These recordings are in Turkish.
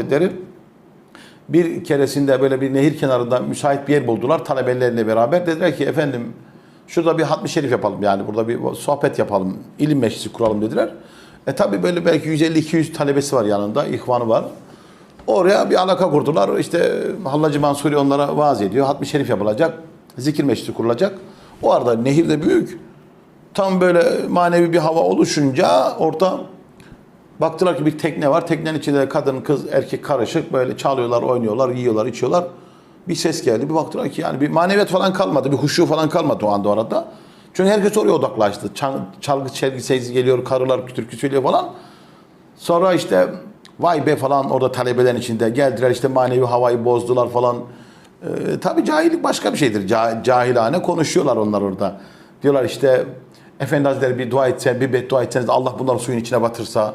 Hazretleri bir keresinde böyle bir nehir kenarında müsait bir yer buldular talebeleriyle beraber. Dediler ki efendim şurada bir hatmi şerif yapalım yani burada bir sohbet yapalım, ilim meclisi kuralım dediler. E tabi böyle belki 150-200 talebesi var yanında, ihvanı var. Oraya bir alaka kurdular. İşte Hallacı Mansuri onlara vaaz ediyor. Hatmi şerif yapılacak, zikir meclisi kurulacak. O arada nehir de büyük. Tam böyle manevi bir hava oluşunca orada Baktılar ki bir tekne var. Teknenin içinde kadın, kız, erkek karışık böyle çalıyorlar, oynuyorlar, yiyorlar, içiyorlar. Bir ses geldi. Bir baktılar ki yani bir maneviyat falan kalmadı. Bir huşu falan kalmadı o anda orada. Çünkü herkes oraya odaklaştı. Çal, çalgı, çelgi sesi geliyor, karılar türkü söylüyor falan. Sonra işte vay be falan orada talebelerin içinde geldiler işte manevi havayı bozdular falan. Ee, tabii cahillik başka bir şeydir. Ca- cahilane konuşuyorlar onlar orada. Diyorlar işte Efendi Hazretleri bir dua etsen, bir beddua etseniz Allah bunları suyun içine batırsa.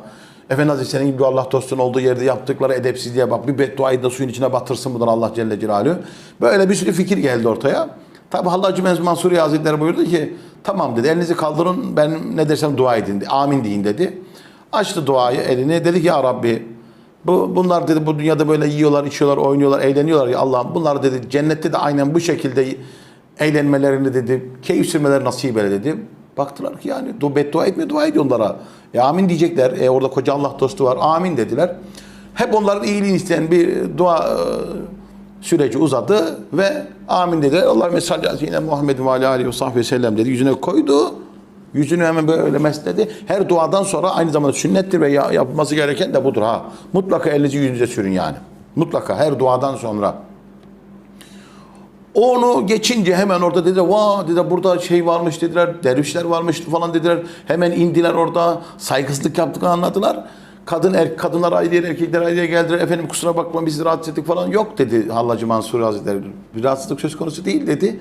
Efendi Hazretleri senin gibi Allah dostun olduğu yerde yaptıkları edepsizliğe bak. Bir bedduayı da suyun içine batırsın bundan Allah Celle Celaluhu. Böyle bir sürü fikir geldi ortaya. Tabi Hallacı Menzum Mansuri Hazretleri buyurdu ki tamam dedi elinizi kaldırın ben ne dersem dua edin. Amin deyin dedi. Açtı duayı elini dedi ki ya Rabbi bu, bunlar dedi bu dünyada böyle yiyorlar, içiyorlar, oynuyorlar, eğleniyorlar ya Allah'ım. Bunlar dedi cennette de aynen bu şekilde eğlenmelerini dedi, keyif sürmeleri nasip eyle dedi. Baktılar ki yani du beddua etmiyor, dua ediyor onlara. E amin diyecekler. E orada koca Allah dostu var. Amin dediler. Hep onların iyiliğini isteyen bir dua e, süreci uzadı ve amin dediler. Allah mesela yine Muhammed ve aleyhi ve sahbihi sellem dedi. Yüzüne koydu. Yüzünü hemen böyle mesledi. Her duadan sonra aynı zamanda sünnettir ve ya- yapılması gereken de budur ha. Mutlaka elinizi yüzünüze sürün yani. Mutlaka her duadan sonra. Onu geçince hemen orada dediler, vaa dedi burada şey varmış dediler, dervişler varmış falan dediler. Hemen indiler orada, saygısızlık yaptıklarını anladılar. Kadın er, kadınlar ayrı yere, erkekler ayrı yere geldiler. Efendim kusura bakma biz rahatsız ettik falan. Yok dedi Hallacı Mansur Hazretleri. Bir rahatsızlık söz konusu değil dedi.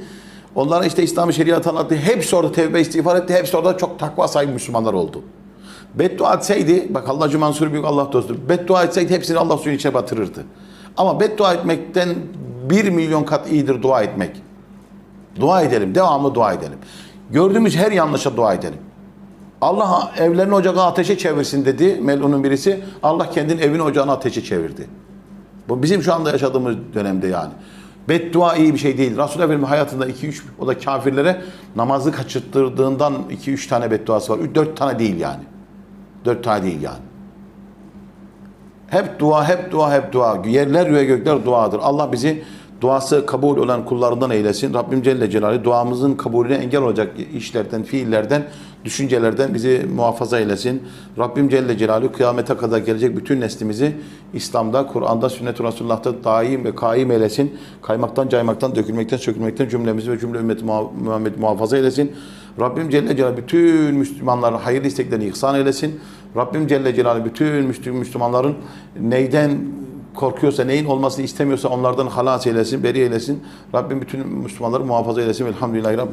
Onlara işte İslam-ı Şeriat anlattı. Hepsi orada tevbe istiğfar etti. Hepsi orada çok takva sahibi Müslümanlar oldu. Beddua etseydi, bak Hallacı Mansur büyük Allah dostu. Beddua etseydi hepsini Allah suyun içine batırırdı. Ama beddua etmekten bir milyon kat iyidir dua etmek. Dua edelim, devamlı dua edelim. Gördüğümüz her yanlışa dua edelim. Allah evlerini ocağı ateşe çevirsin dedi Melun'un birisi. Allah kendini evini ocağını ateşe çevirdi. Bu bizim şu anda yaşadığımız dönemde yani. Beddua iyi bir şey değil. Resul Efendimiz hayatında 2-3 o da kafirlere namazı kaçırttırdığından 2-3 tane bedduası var. 4 tane değil yani. 4 tane değil yani. Hep dua, hep dua, hep dua. Yerler ve gökler duadır. Allah bizi duası kabul olan kullarından eylesin. Rabbim Celle Celaluhu duamızın kabulüne engel olacak işlerden, fiillerden, düşüncelerden bizi muhafaza eylesin. Rabbim Celle Celaluhu kıyamete kadar gelecek bütün neslimizi İslam'da, Kur'an'da, sünnet-i Resulullah'ta daim ve kaim eylesin. Kaymaktan, caymaktan, dökülmekten, sökülmekten cümlemizi ve cümle ümmeti muha- Muhammed muhafaza eylesin. Rabbim Celle Celaluhu bütün Müslümanlara hayırlı isteklerini ihsan eylesin. Rabbim Celle Celaluhu bütün Müslü- Müslümanların neyden korkuyorsa, neyin olmasını istemiyorsa onlardan halas eylesin, beri eylesin. Rabbim bütün Müslümanları muhafaza eylesin. Elhamdülillahi Rabbil